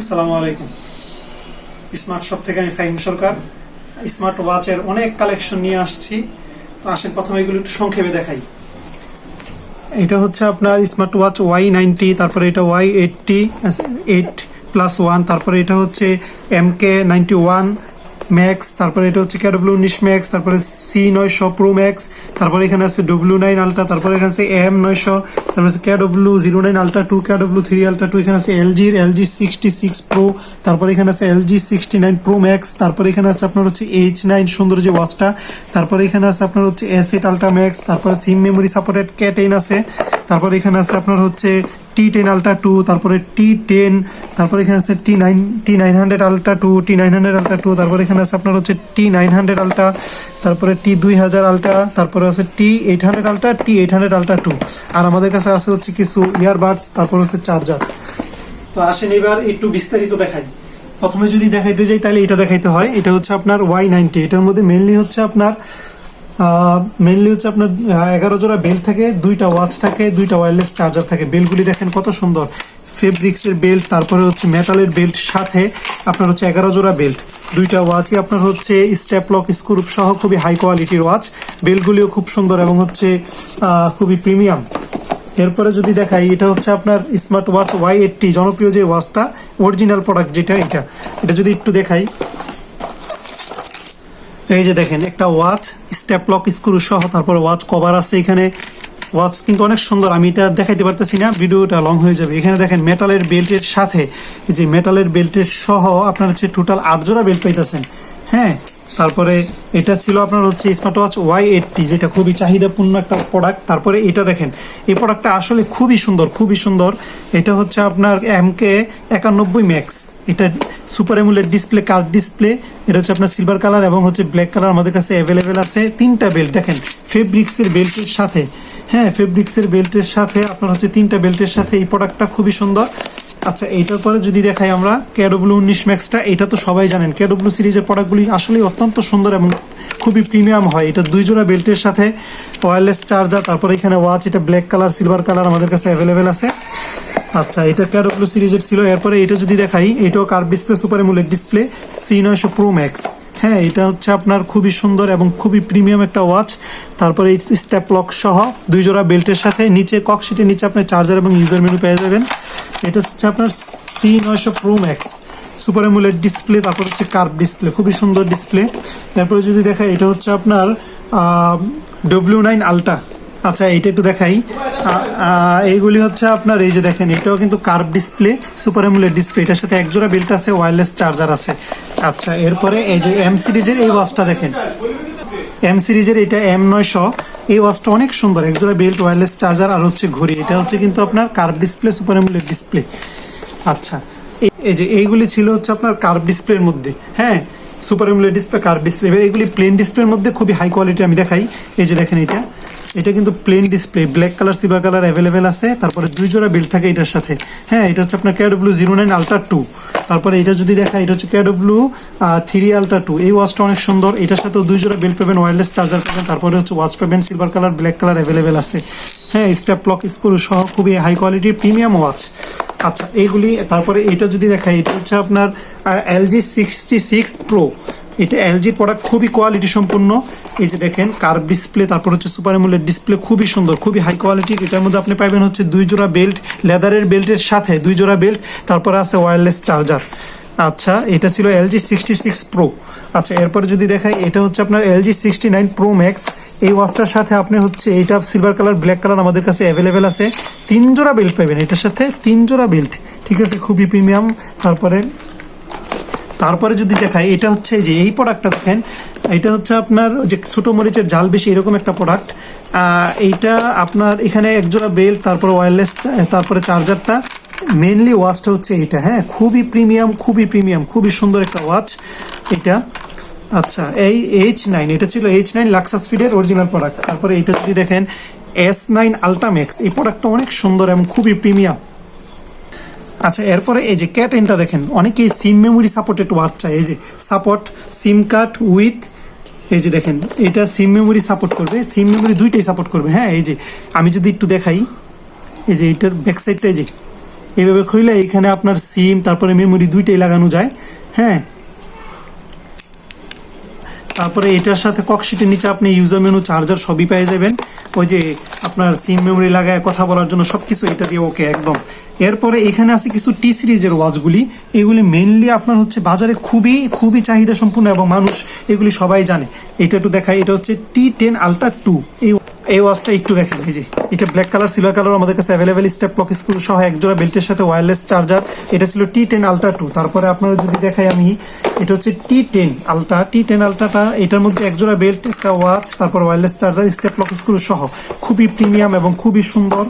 আসসালামু আলাইকুম। Smart shop থেকে আমি ফাহিম সরকার। স্মার্ট ওয়াচের অনেক কালেকশন নিয়ে আসছি। তো আসেন, প্রথমে এগুলো একটু সংক্ষেপে দেখাই। এটা হচ্ছে আপনার স্মার্ট ওয়াচ ওয়াই নাইনটি তারপরে এটা Y eighty eight plus one তারপরে এটা হচ্ছে M K ninety one max তারপরে এটা হচ্ছে ক্যাডব্লিউ উনিশ ম্যাক্স তারপরে সি নয়শো প্রো ম্যাক্স তারপরে এখানে আছে ডব্লিউ নাইন আলট্রা তারপরে এখানে আছে এম নয়শো তারপরে আছে KW zero nine ultra two KW three ultra two এখানে আছে এলজির এলজি সিক্সটি সিক্স প্রো তারপরে এখানে আছে LG sixty nine pro max তারপরে এখানে আছে আপনার হচ্ছে এইচ নাইন সুন্দর যে ওয়াচটা তারপরে এখানে আছে আপনার হচ্ছে এস এইট আলট্রা ম্যাক্স তারপরে SIM memory supported K ten আছে, তারপরে এখানে আছে আপনার হচ্ছে টি টেন আলট্রা টু তারপরে টি টেন তারপরে এখানে আছে T nine T nine hundred ultra two T nine hundred ultra two তারপরে এখানে আছে আপনার হচ্ছে টি নাইন হান্ড্রেড আলট্রা তারপরে টি দুই হাজার আলট্রা তারপরে আছে T eight hundred ultra T eight hundred ultra two আর আমাদের কাছে আছে হচ্ছে কিছু ইয়ারবাডস তারপর হচ্ছে চার্জার তো আসেন এবার একটু বিস্তারিত দেখাই। প্রথমে যদি দেখাইতে যাই, তাহলে এটা দেখাইতে হয়। এটা হচ্ছে আপনার ওয়াই নাইনটি এটার মধ্যে মেনলি হচ্ছে আপনার মেনলি হচ্ছে আপনার এগারো জোড়া বেল্ট থাকে, দুইটা ওয়াচ থাকে, দুইটা ওয়্যারলেস চার্জার থাকে। বেল্টগুলি দেখেন কত সুন্দর। ফেব্রিক্সের বেল্ট তারপরে হচ্ছে মেটালের বেল্ট সাথে আপনার হচ্ছে এগারো জোড়া বেল্ট দুইটা ওয়াচই আপনার হচ্ছে স্টেপ লক স্ক্রুপ সহ খুবই হাই কোয়ালিটির ওয়াচ বেল্টগুলিও খুব সুন্দর এবং হচ্ছে খুবই প্রিমিয়াম এরপরে যদি দেখাই, এটা হচ্ছে আপনার স্মার্ট ওয়াচ ওয়াই এইটটি জনপ্রিয় যে ওয়াচটা অরিজিনাল প্রোডাক্ট যেটা এটা এটা যদি একটু দেখাই। এই যে দেখেন, একটা ওয়াচ স্টেপ লক, স্ক্রু সহ তারপর ওয়াচ কভার আছে এখানে। ওয়াচ কিন্তু অনেক সুন্দর, আমি এটা দেখাইতে পারতেছি না, ভিডিওটা লং হয়ে যাবে। এখানে দেখেন মেটালের বেল্টের সাথে যে মেটালের বেল্টের সহ আপনার হচ্ছে টোটাল আট জোড়া বেল্ট পাইতেছেন। হ্যাঁ তারপরে এটা ছিল আপনার হচ্ছে স্মার্ট ওয়াচ ওয়াই এইটটি যেটা খুবই চাহিদাপূর্ণ একটা প্রোডাক্ট তারপরে এটা দেখেন, এই প্রোডাক্টটা আসলে খুবই সুন্দর খুবই সুন্দর। এটা হচ্ছে আপনার এম কে একানব্বই ম্যাক্স এটা সুপার এমুলের ডিসপ্লে কার্ড ডিসপ্লে এটা হচ্ছে আপনার সিলভার কালার এবং হচ্ছে ব্ল্যাক কালার আমাদের কাছে অ্যাভেলেবেল আছে। তিনটা বেল্ট দেখেন ফেব্রিক্সের বেল্টের সাথে। হ্যাঁ ফেব্রিক্সের বেল্টের সাথে আপনার হচ্ছে তিনটা বেল্টের সাথে এই প্রোডাক্টটা খুবই সুন্দর। আচ্ছা এইটার পরে যদি দেখাই আমরা কেডব্লিউ উনিশ ম্যাক্সটা, এটা তো সবাই জানেন। কেডব্লিউ সিরিজের প্রোডাক্টগুলি আসলেই অত্যন্ত সুন্দর এবং খুবই প্রিমিয়াম হয়। এটা দুই জোড়া বেল্টের সাথে ওয়্যারলেস চার্জার তারপরে এখানে ওয়াচ এটা ব্ল্যাক কালার সিলভার কালার আমাদের কাছে অ্যাভেলেবেল আছে। আচ্ছা এটা ক্যাডব্লিউ সিরিজের ছিল। এরপরে এটা যদি দেখাই, এটাও curve display super AMOLED display C নয়শো প্রো ম্যাক্স হ্যাঁ এটা হচ্ছে আপনার খুবই সুন্দর এবং খুবই প্রিমিয়াম একটা ওয়াচ তারপরে এই স্টেপ লক সহ দুই জোড়া বেল্টের সাথে নিচে কক সিটের নিচে আপনি চার্জার এবং ইউজার মেনু পেয়ে যাবেন। এটা হচ্ছে আপনার সি নয়শো pro max super AMOLED display তারপর হচ্ছে কার্ভ ডিসপ্লে খুবই সুন্দর ডিসপ্লে তারপরে যদি দেখাই, এটা হচ্ছে আপনার ডব্লিউ নাইন আলট্রা আচ্ছা এইটা একটু দেখাই। এইগুলি হচ্ছে আপনার, এই যে দেখেন, এটাও কিন্তু curve display super AMOLED display এটার সাথে একজোড়া বেল্ট আছে ওয়্যারলেস চার্জার আছে। আচ্ছা এরপরে এই যে এম সিরিজের এই ওয়াচটা দেখেন। এম সিরিজের এটা এম নয়শো। এই ওয়াচটা অনেক সুন্দর, একজোড়া বেল্ট ওয়্যারলেস চার্জার আর হচ্ছে ঘড়ি। এটা হচ্ছে কিন্তু আপনার curve display super AMOLED display আচ্ছা এই- যে এইগুলি ছিল হচ্ছে আপনার কার্ভ ডিসপ্লের মধ্যে। হ্যাঁ super AMOLED display curve display এইগুলি প্লেন ডিসপ্লের মধ্যে খুবই হাই কোয়ালিটি আমি দেখাই। এই যে দেখেন এটা। এটা কিন্তু plain display black colour silver colour available আছে। তারপরে দুই জোড়া বেল্ট থাকে এটার সাথে। হ্যাঁ এটা হচ্ছে আপনার KW zero nine ultra two তারপরে এটা যদি দেখা এটা হচ্ছে কেডব্লিউ থ্রি আলট্রা টু এই ওয়াচটা অনেক সুন্দর। এটার সাথেও দুই জোড়া বেল্ট পাবেন ওয়্যারলেস চার্জার পাবেন। তারপরে হচ্ছে ওয়াচ পাবেন silver colour black colour available আছে। হ্যাঁ স্টেপ লক স্ক্রু সহ খুবই হাই কোয়ালিটির প্রিমিয়াম ওয়াচ আচ্ছা এইগুলি, তারপরে এটা যদি দেখাই, এটা হচ্ছে আপনার এলজি সিক্সটি সিক্স প্রো এটা এলজি প্রোডাক্ট খুবই কোয়ালিটি সম্পূর্ণ। এই যে দেখেন কার্ভ ডিসপ্লে তারপর হচ্ছে সুপার এমুলেট ডিসপ্লে খুবই সুন্দর, খুবই হাই কোয়ালিটির এটার মধ্যে আপনি পাবেন হচ্ছে দুই জোড়া বেল্ট লেদারের বেল্টের সাথে দুই জোড়া বেল্ট তারপরে আছে ওয়্যারলেস চার্জার আচ্ছা এটা ছিল এলজি সিক্সটি সিক্স প্রো আচ্ছা এরপরে যদি দেখাই, এটা হচ্ছে আপনার LG sixty nine pro max এই ওয়াচটার সাথে আপনি হচ্ছে, এইটা সিলভার কালার ব্ল্যাক কালার আমাদের কাছে অ্যাভেলেবেল আছে। তিন জোড়া বেল্ট পাবেন এটার সাথে তিন জোড়া বেল্ট ঠিক আছে, খুবই প্রিমিয়াম তারপরে তারপরে যদি দেখাই, এটা হচ্ছে যে, এই প্রোডাক্টটা দেখেন এটা হচ্ছে আপনার যে ছোট মরিচের জাল বেশি, এরকম একটা প্রোডাক্ট এইটা আপনার এখানে একজোড়া বেল্ট তারপরে ওয়্যারলেস তারপরে চার্জারটা মেনলি ওয়াচটা হচ্ছে এটা হ্যাঁ? খুবই প্রিমিয়াম খুবই প্রিমিয়াম খুবই সুন্দর একটা ওয়াচ এটা আচ্ছা এই এইচ নাইন এটা ছিল এইচ নাইন লাক্সাস ফিডের অরিজিনাল প্রোডাক্ট তারপরে এটা যদি দেখেন এস নাইন আলট্রাম্যাক্স এই প্রোডাক্টটা অনেক সুন্দর এবং খুবই প্রিমিয়াম আচ্ছা এরপরে এই যে ক্যাট এনটা দেখেন, অনেকেই সিম মেমোরি সাপোর্টেড ওয়ার্ড চায়। এই যে সাপোর্ট সিম কার্ড উইথ এই যে দেখেন, এটা সিম মেমোরি সাপোর্ট করবে। সিম মেমোরি দুইটাই সাপোর্ট করবে। হ্যাঁ এই যে, আমি যদি একটু দেখাই, এই যে এটার ব্যাক সাইডটা এই যে, এইভাবে খুললে এখানে আপনার সিম তারপরে মেমোরি দুইটাই লাগানো যায়। হ্যাঁ তারপরে এটার সাথে ককশিটের নিচে আপনি ইউজার মেনু চার্জার সবই পেয়ে যাবেন। ওই যে আপনার সিম মেমোরি লাগায় কথা বলার জন্য সব কিছু এটা দিয়ে ওকে একদম। এরপরে এখানে আছে কিছু টি সিরিজের ওয়াচগুলি। এগুলি মেনলি আপনার হচ্ছে বাজারে খুবই খুবই চাহিদা সম্পূর্ণ এবং মানুষ এগুলি সবাই জানে। এটা একটু দেখাই, এটা হচ্ছে টি টেন আলট্রা টু এই এই ওয়াচটা একটু দেখেন এই যে, এটা ব্ল্যাক কালার সিলভার কালার আমাদের কাছে অ্যাভেলেবেল স্টেপ ক্লক স্ক্রু সহ একজোড়া বেল্টের সাথে ওয়্যারলেস চার্জার এটা ছিল টি টেন আলট্রা টু তারপরে আপনারা যদি দেখাই আমি এটা হচ্ছে টি টেন আলট্রা টি টেন আলট্রাটা এটার মধ্যে একজোড়া বেল্ট একটা ওয়াচ তারপর wireless charger strap clock screw সহ। খুবই প্রিমিয়াম এবং খুবই সুন্দর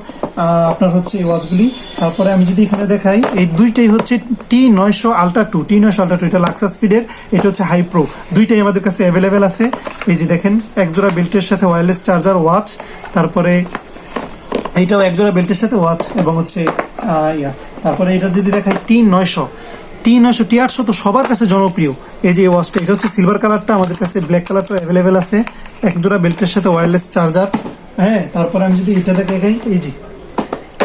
আপনার হচ্ছে এই ওয়াচগুলি তারপরে আমি যদি এখানে দেখাই, এই দুইটাই হচ্ছে টি নয়শো আলট্রা টু টি নয়শো আলট্রা টু এটা লাক্সা স্পিডের এটা হচ্ছে হাই প্রো দুইটাই আমাদের কাছে অ্যাভেলেবেল আছে। এই যে দেখেন, একজোড়া বেল্টের সাথে ওয়্যারলেস চার্জার ওয়াচ তারপরে এইটাও একজোড়া বেল্টের সাথে ওয়াচ এবং হচ্ছে ইয়া। তারপরে এটা যদি দেখাই টি নয়শো। টি নয়শো টি আটশো তো সবার কাছে জনপ্রিয়। এই যে ওয়াচটা এটা হচ্ছে সিলভার কালারটা আমাদের কাছে ব্ল্যাক কালারটা অ্যাভেলেবেল আছে। একজোড়া বেল্টের সাথে ওয়্যারলেস চার্জার হ্যাঁ তারপরে আমি যদি এটা দেখাই, এই যে,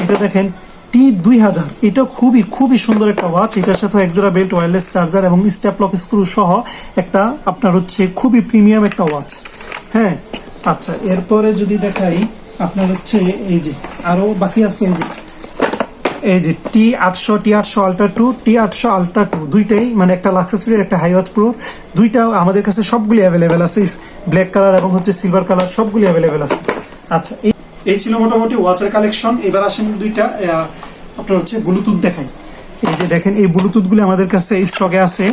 এটা দেখেন, টি দুই হাজার। এটা খুবই খুবই সুন্দর একটা ওয়াচ এটার সাথে একজোড়া বেল্ট ওয়্যারলেস চার্জার এবং স্টেপ লক স্ক্রু সহ একটা আপনার হচ্ছে খুবই প্রিমিয়াম একটা ওয়াচ হ্যাঁ আচ্ছা এরপরে যদি দেখাই, আপনার হচ্ছে এই যে, আরও বাকি আছে এই যে এই যে টি আটশো টি আটশো আলট্রা টু টি আটশো আলট্রা টু দুইটাই মানে একটা লাক্সাস স্পিডের একটা হাই ওয়াচ প্রো দুইটাও আমাদের কাছে সবগুলি অ্যাভেলেবেল আছে ব্ল্যাক কালার এবং হচ্ছে সিলভার কালার সবগুলি অ্যাভেলেবেল আছে। আচ্ছা এই এই ছিল মোটামুটি ওয়াচের কালেকশন এবার আসেন দুইটা আপনার হচ্ছে ব্লুটুথ দেখাই। এই যে দেখেন, এই ব্লুটুথগুলি আমাদের কাছে এই স্টকে আছে।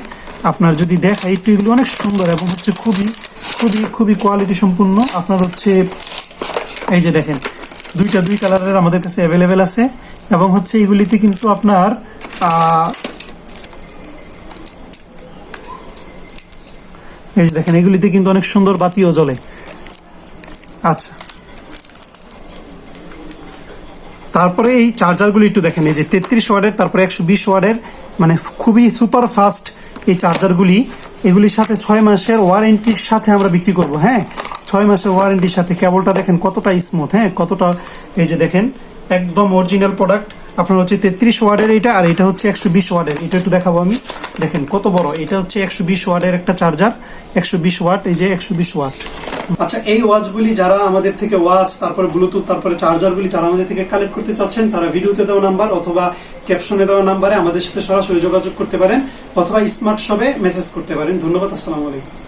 আপনার যদি দেখাই একটু এগুলো অনেক সুন্দর এবং হচ্ছে খুবই খুবই খুবই কোয়ালিটি সম্পূর্ণ। আপনার হচ্ছে, এই যে দেখেন, দুইটা দুই কালারের আমাদের কাছে অ্যাভেলেবেল আছে। এবং হচ্ছে এগুলিতে কিন্তু আপনার এই যে দেখেন, এগুলিতে কিন্তু অনেক সুন্দর বাতিও জ্বলে। আচ্ছা। তারপরে এই চার্জারগুলি একটু দেখেন, এই যে তেত্রিশ ওয়ার্ডের, তারপরে একশো বিশ ওয়ার্ডের মানে খুবই সুপার ফাস্ট এই চার্জারগুলি, এগুলির সাথে ছয় মাসের ওয়ারেন্টির সাথে আমরা বিক্রি করব হ্যাঁ? ছয় মাসের ওয়ারেন্টির সাথে, কেবলটা দেখেন কতটা স্মুথ হ্যাঁ? কতটা, এই যে দেখেন একদম অরিজিনাল প্রোডাক্ট আপনার হচ্ছে তেত্রিশ ওয়ার্ডের এটা আর এটা হচ্ছে একশো বিশ ওয়ার্ডের। এটা একটু দেখাবো আমি। দেখেন, কত বড়। এটা হচ্ছে একশো বিশ ওয়ার্ডের একটা চার্জার একশো বিশ ওয়াট, এই যে একশো বিশ ওয়াট। আচ্ছা এই ওয়াচগুলি যারা আমাদের থেকে ওয়াচ, তারপরে ব্লুটুথ, তারপরে চার্জারগুলি যারা আমাদের থেকে কালেক্ট করতে চাচ্ছেন, তারা ভিডিওতে দেওয়া নাম্বার অথবা ক্যাপশনে দেওয়া নাম্বারে আমাদের সাথে সরাসরি যোগাযোগ করতে পারেন, অথবা স্মার্ট শপে মেসেজ করতে পারেন। ধন্যবাদ, আসসালামু আলাইকুম।